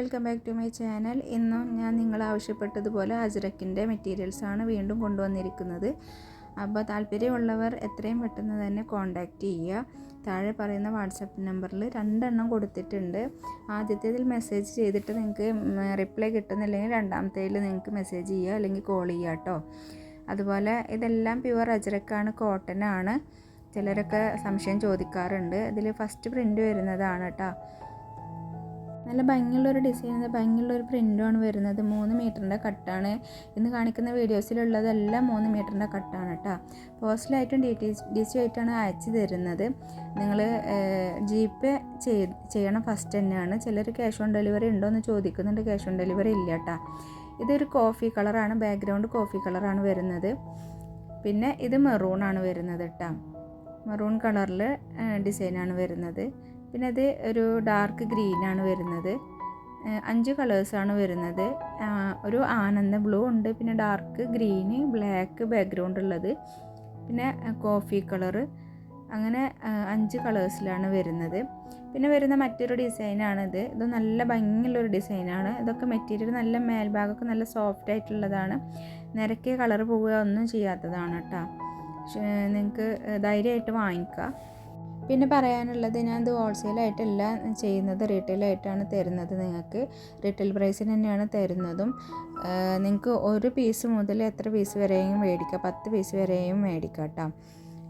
Welcome back to my channel. ഇന്നും ഞാൻ നിങ്ങൾ ആവശ്യപ്പെട്ടതുപോലെ അജ്രക്കിന്റെ മെറ്റീരിയൽസാണ് വീണ്ടും കൊണ്ടുവന്നിരിക്കുന്നത്. അപ്പോൾ താല്പര്യമുള്ളവർ എത്രയും പെട്ടെന്ന് തന്നെ കോൺടാക്റ്റ് ചെയ്യുക. താഴെ പറയുന്ന വാട്സപ്പ് നമ്പറിൽ രണ്ടെണ്ണം കൊടുത്തിട്ടുണ്ട്. ആദ്യത്തേതിൽ മെസ്സേജ് ചെയ്തിട്ട് നിങ്ങൾക്ക് റിപ്ലൈ കിട്ടുന്നില്ലെങ്കിൽ രണ്ടാമത്തേതിൽ നിങ്ങൾക്ക് മെസ്സേജ് ചെയ്യുക അല്ലെങ്കിൽ കോൾ ചെയ്യുക കേട്ടോ. അതുപോലെ ഇതെല്ലാം പ്യുവർ അജ്രക്കാണ് കോട്ടനാണ്. ചിലരൊക്കെ സംശയം ചോദിക്കാറുണ്ട്. ഇതിൽ ഫസ്റ്റ് പ്രിന്റ് വരുന്നതാണ് കേട്ടോ. നല്ല ഭംഗിയുള്ളൊരു ഡിസൈൻ ഭംഗിയുള്ളൊരു പ്രിന്റുമാണ് വരുന്നത്. മൂന്ന് മീറ്ററിന്റെ കട്ടാണ് ഇന്ന് കാണിക്കുന്ന വീഡിയോസിലുള്ളതെല്ലാം മൂന്ന് മീറ്ററിന്റെ കട്ടാണ് കേട്ടോ പോസ്റ്റലായിട്ടും ഡി ടി ആയിട്ടാണ് അയച്ചു തരുന്നത്. നിങ്ങൾ ജി പേ ചെയ്യണം ഫസ്റ്റ് തന്നെയാണ്. ചിലർ ക്യാഷ് ഓൺ ഡെലിവറി ഉണ്ടോ എന്ന് ചോദിക്കുന്നുണ്ട്. ക്യാഷ് ഓൺ ഡെലിവറി ഇല്ല കേട്ടോ ഇതൊരു കോഫി കളറാണ് ബാക്ക്ഗ്രൗണ്ട് കോഫി കളറാണ് വരുന്നത്. പിന്നെ ഇത് മെറൂൺ ആണ് വരുന്നത് കേട്ടോ മെറൂൺ കളറിൽ ഡിസൈനാണ് വരുന്നത്. പിന്നെ അത് ഒരു ഡാർക്ക് ഗ്രീനാണ് വരുന്നത്. അഞ്ച് കളേഴ്സാണ് വരുന്നത്. ഒരു ആനന്ദ ബ്ലൂ ഉണ്ട് പിന്നെ ഡാർക്ക് ഗ്രീന് ബ്ലാക്ക് ബാക്ക്ഗ്രൗണ്ട് ഉള്ളത്. പിന്നെ കോഫി കളറ് അങ്ങനെ അഞ്ച് കളേഴ്സിലാണ് വരുന്നത്. പിന്നെ വരുന്ന മറ്റൊരു ഡിസൈനാണിത് ഇത്. നല്ല ഭംഗിയുള്ളൊരു ഡിസൈനാണ് ഇതൊക്കെ മെറ്റീരിയൽ നല്ല മേൽഭാഗമൊക്കെ നല്ല സോഫ്റ്റ് ആയിട്ടുള്ളതാണ്. നിരക്കിയ കളർ പോവുക ഒന്നും ചെയ്യാത്തതാണ് കേട്ടോ നിങ്ങൾക്ക് ധൈര്യമായിട്ട് വാങ്ങിക്കാം. പിന്നെ പറയാനുള്ളത് ഞാൻ ഇത് ഹോൾസെയിലായിട്ടല്ല ചെയ്യുന്നത്. റീറ്റെയിലായിട്ടാണ് തരുന്നത് നിങ്ങൾക്ക്. റീറ്റെയിൽ പ്രൈസിന് തന്നെയാണ് തരുന്നതും. നിങ്ങൾക്ക് ഒരു പീസ് മുതൽ എത്ര പീസ് വരെയും മേടിക്കാം. പത്ത് പീസ് വരെയും മേടിക്കാം കേട്ടോ.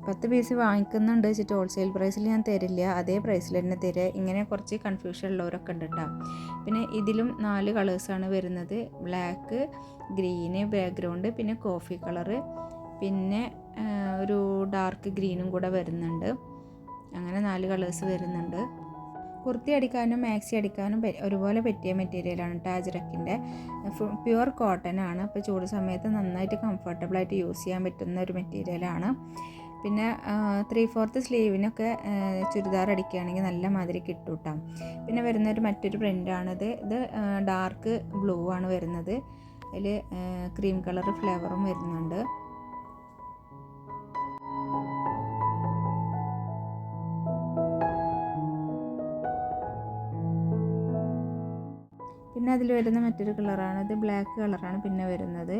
പത്ത് പീസ് വാങ്ങിക്കുന്നുണ്ട് വെച്ചിട്ട് ഹോൾസെയിൽ പ്രൈസിൽ ഞാൻ തരില്ല. അതേ പ്രൈസിൽ തന്നെ തരിക. ഇങ്ങനെ കുറച്ച് കൺഫ്യൂഷൻ ഉള്ളവരൊക്കെ ഉണ്ട് കേട്ടോ. പിന്നെ ഇതിലും നാല് കളേഴ്സാണ് വരുന്നത്. ബ്ലാക്ക് ഗ്രീന് ബാക്ക്ഗ്രൗണ്ട് പിന്നെ കോഫി കളറ് പിന്നെ ഒരു ഡാർക്ക് ഗ്രീനും കൂടെ വരുന്നുണ്ട്. അങ്ങനെ നാല് കളേഴ്സ് വരുന്നുണ്ട്. കുർത്തി അടിക്കാനും മാക്സി അടിക്കാനും ഒരുപോലെ പറ്റിയ മെറ്റീരിയലാണ് ടാജ്രക്കിന്റെ പ്യുവർ കോട്ടൺ ആണ്. അപ്പോൾ ചൂട് സമയത്ത് നന്നായിട്ട് കംഫർട്ടബിളായിട്ട് യൂസ് ചെയ്യാൻ പറ്റുന്ന ഒരു മെറ്റീരിയലാണ് പിന്നെ ത്രീ ഫോർത്ത് സ്ലീവിനൊക്കെ ചുരിദാർ അടിക്കുകയാണെങ്കിൽ നല്ല മാതിരി കിട്ടും കേട്ടോ പിന്നെ വരുന്നൊരു മറ്റൊരു പ്രിന്റാണിത് ഇത് ഡാർക്ക് ബ്ലൂ ആണ് വരുന്നത്. അതിൽ ക്രീം കളർ ഫ്ലേവറും വരുന്നുണ്ട്. പിന്നെ അതിൽ വരുന്ന മറ്റൊരു കളറാണ്. ഇത് ബ്ലാക്ക് കളറാണ് പിന്നെ വരുന്നത്.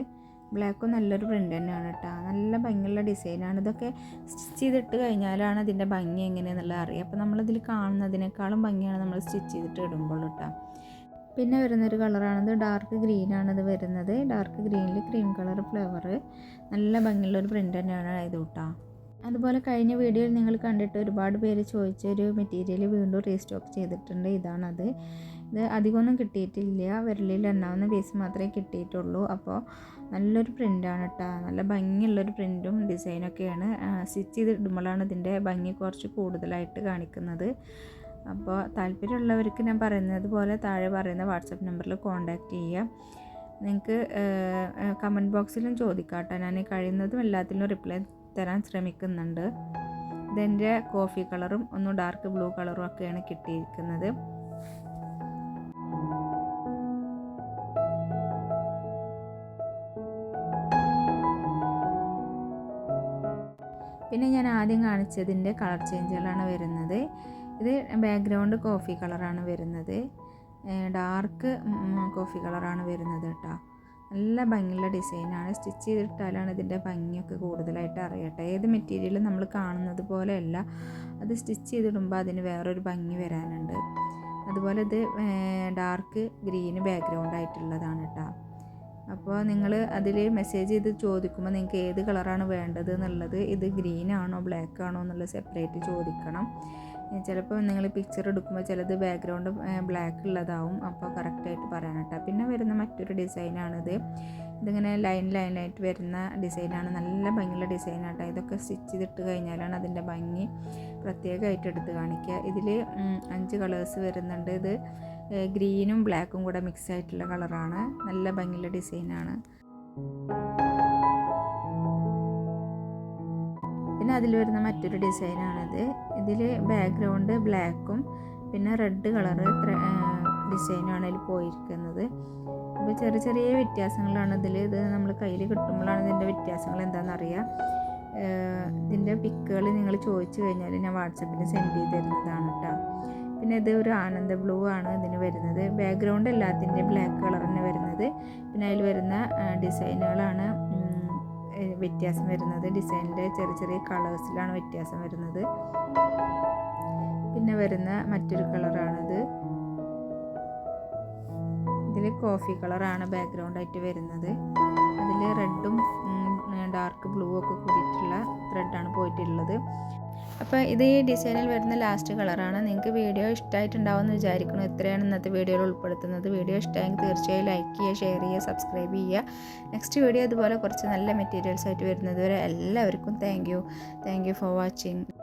ബ്ലാക്കും നല്ലൊരു പ്രിന്റ് തന്നെയാണ് കേട്ടോ. നല്ല ഭംഗിയുള്ള ഡിസൈനാണ് ഇതൊക്കെ സ്റ്റിച്ച് ചെയ്തിട്ട് കഴിഞ്ഞാലാണ് അതിന്റെ ഭംഗി എങ്ങനെയെന്നുള്ളത് അറിയാം അപ്പോൾ നമ്മളിതിൽ കാണുന്നതിനേക്കാളും ഭംഗിയാണ് നമ്മൾ സ്റ്റിച്ച് ചെയ്തിട്ട് ഇടുമ്പോൾ കേട്ടോ. പിന്നെ വരുന്നൊരു കളറാണിത് ഡാർക്ക് ഗ്രീനാണ് ഇത് വരുന്നത്. ഡാർക്ക് ഗ്രീനിൽ ക്രീം കളർ ഫ്ലവർ നല്ല ഭംഗിയുള്ളൊരു പ്രിന്റ് തന്നെയാണ് ഇത് കേട്ടോ. അതുപോലെ കഴിഞ്ഞ വീഡിയോയിൽ നിങ്ങൾ കണ്ടിട്ട് ഒരുപാട് പേര് ചോദിച്ച ഒരു മെറ്റീരിയൽ വീണ്ടും റീസ്റ്റോക്ക് ചെയ്തിട്ടുണ്ട്. ഇതാണത്. ഇത് അധികമൊന്നും കിട്ടിയിട്ടില്ല. വിരലിൽ എണ്ണാവുന്ന പീസ് മാത്രമേ കിട്ടിയിട്ടുള്ളൂ. അപ്പോൾ നല്ലൊരു പ്രിന്റാണ് കേട്ടോ നല്ല ഭംഗിയുള്ളൊരു പ്രിന്റും ഡിസൈനൊക്കെയാണ് സ്റ്റിച്ച് ചെയ്തിടുമ്പോഴാണ് ഇതിന്റെ ഭംഗി കുറച്ച് കൂടുതലായിട്ട് കാണിക്കുന്നത്. അപ്പോൾ താല്പര്യമുള്ളവർക്ക് ഞാൻ പറയുന്നത് പോലെ താഴെ പറയുന്ന വാട്സപ്പ് നമ്പറിൽ കോൺടാക്റ്റ് ചെയ്യുക. നിങ്ങൾക്ക് കമന്റ് ബോക്സിലും ചോദിക്കാം ഞാൻ കഴിയുന്നതും എല്ലാത്തിലും റിപ്ലൈ തരാൻ ശ്രമിക്കുന്നുണ്ട്. ഇതെന്റെ കോഫി കളറും ഒന്ന് ഡാർക്ക് ബ്ലൂ കളറും ഒക്കെയാണ് കിട്ടിയിരിക്കുന്നത്. പിന്നെ ഞാൻ ആദ്യം കാണിച്ചതിന്റെ കളർ ചേഞ്ചുകളാണ് വരുന്നത്. ഇത് ബാക്ക്ഗ്രൗണ്ട് കോഫി കളറാണ് വരുന്നത്. ഡാർക്ക് കോഫി കളറാണ് വരുന്നത് കേട്ടോ. നല്ല ഭംഗിയുള്ള ഡിസൈനാണ്. സ്റ്റിച്ച് ചെയ്തിട്ടാലാണ് ഇതിന്റെ ഭംഗിയൊക്കെ കൂടുതലായിട്ട് അറിയട്ടെ. ഏത് മെറ്റീരിയലും നമ്മൾ കാണുന്നത് പോലെയല്ല അത് സ്റ്റിച്ച് ചെയ്തിടുമ്പോൾ അതിന് വേറൊരു ഭംഗി വരാനുണ്ട്. അതുപോലെ ഇത് ഡാർക്ക് ഗ്രീന് ബാക്ക്ഗ്രൗണ്ട് ആയിട്ടുള്ളതാണ് കേട്ടോ. അപ്പോൾ നിങ്ങൾ അതിൽ മെസ്സേജ് ചെയ്ത് ചോദിക്കുമ്പോൾ നിങ്ങൾക്ക് ഏത് കളറാണ് വേണ്ടത് എന്നുള്ളത് ഇത് ഗ്രീൻ ആണോ ബ്ലാക്ക് ആണോ എന്നുള്ളത് സെപ്പറേറ്റ് ചോദിക്കണം. ചിലപ്പോൾ നിങ്ങൾ പിക്ചർ എടുക്കുമ്പോൾ ചിലത് ബാക്ക്ഗ്രൗണ്ട് ബ്ലാക്ക് ഉള്ളതാവും. അപ്പോൾ കറക്റ്റായിട്ട് പറയാൻ കേട്ടോ. പിന്നെ വരുന്ന മറ്റൊരു ഡിസൈനാണിത് ഇതിങ്ങനെ ലൈൻ ലൈനായിട്ട് വരുന്ന ഡിസൈനാണ് നല്ല ഭംഗിയുള്ള ഡിസൈനാട്ടോ ഇതൊക്കെ സ്റ്റിച്ച് ചെയ്തിട്ട് കഴിഞ്ഞാലാണ് അതിന്റെ ഭംഗി പ്രത്യേകമായിട്ട് എടുത്ത് കാണിക്കുക. ഇതിൽ അഞ്ച് കളേഴ്സ് വരുന്നുണ്ട്. ഇത് ഗ്രീനും ബ്ലാക്കും കൂടെ മിക്സ് ആയിട്ടുള്ള കളറാണ്. നല്ല ഭംഗിയുള്ള ഡിസൈനാണ്. പിന്നെ അതിൽ വരുന്ന മറ്റൊരു ഡിസൈനാണിത്. ഇതിൽ ബാക്ക്ഗ്രൗണ്ട് ബ്ലാക്കും പിന്നെ റെഡ് കളറ് ഡിസൈനുമാണ് ഇതിൽ പോയിരിക്കുന്നത്. അപ്പോൾ ചെറിയ ചെറിയ വ്യത്യാസങ്ങളാണ് ഇതിൽ ഇത് നമ്മൾ കയ്യിൽ കിട്ടുമ്പോഴാണ് ഇതിന്റെ വ്യത്യാസങ്ങൾ എന്താണെന്ന് അറിയാം. ഇതിന്റെ പിക്കുകൾ നിങ്ങൾ ചോദിച്ചു കഴിഞ്ഞാൽ ഞാൻ വാട്സപ്പിൽ സെൻഡ് ചെയ്ത് തരുന്നതാണ് കേട്ടോ പിന്നെ ഇത് ഒരു ആനന്ദ ബ്ലൂ ആണ് ഇതിന് വരുന്നത്. ബാക്ക്ഗ്രൗണ്ട് എല്ലാത്തിന്റെയും ബ്ലാക്ക് കളർ തന്നെ വരുന്നത്. പിന്നെ അതിൽ വരുന്ന ഡിസൈനുകളാണ് വ്യത്യാസം വരുന്നത്. ഡിസൈനിന്റെ ചെറിയ ചെറിയ കളേഴ്സിലാണ് വ്യത്യാസം വരുന്നത്. പിന്നെ വരുന്ന മറ്റൊരു കളറാണിത് ഇതിൽ കോഫി കളറാണ് ബാക്ക്ഗ്രൗണ്ടായിട്ട് വരുന്നത്. അതിൽ റെഡും ഡാർക്ക് ബ്ലൂ ഒക്കെ കൂടിയിട്ടുള്ള ത്രെഡാണ് പോയിട്ടുള്ളത്. അപ്പോൾ ഇത് ഈ ഡിസൈനിൽ വരുന്ന ലാസ്റ്റ് കളറാണ് നിങ്ങൾക്ക് വീഡിയോ ഇഷ്ടമായിട്ടുണ്ടാവും എന്ന് വിചാരിക്കുന്നു. ഇത്രയാണ് ഇന്നത്തെ വീഡിയോയിൽ ഉൾപ്പെടുത്തുന്നത്. വീഡിയോ ഇഷ്ടമായെങ്കിൽ തീർച്ചയായും ലൈക്ക് ചെയ്യുക ഷെയർ ചെയ്യുക സബ്സ്ക്രൈബ് ചെയ്യുക. നെക്സ്റ്റ് വീഡിയോ അതുപോലെ കുറച്ച് നല്ല മെറ്റീരിയൽസ് ആയിട്ട് വരുന്നത് വരെ എല്ലാവർക്കും thank you thank you for watching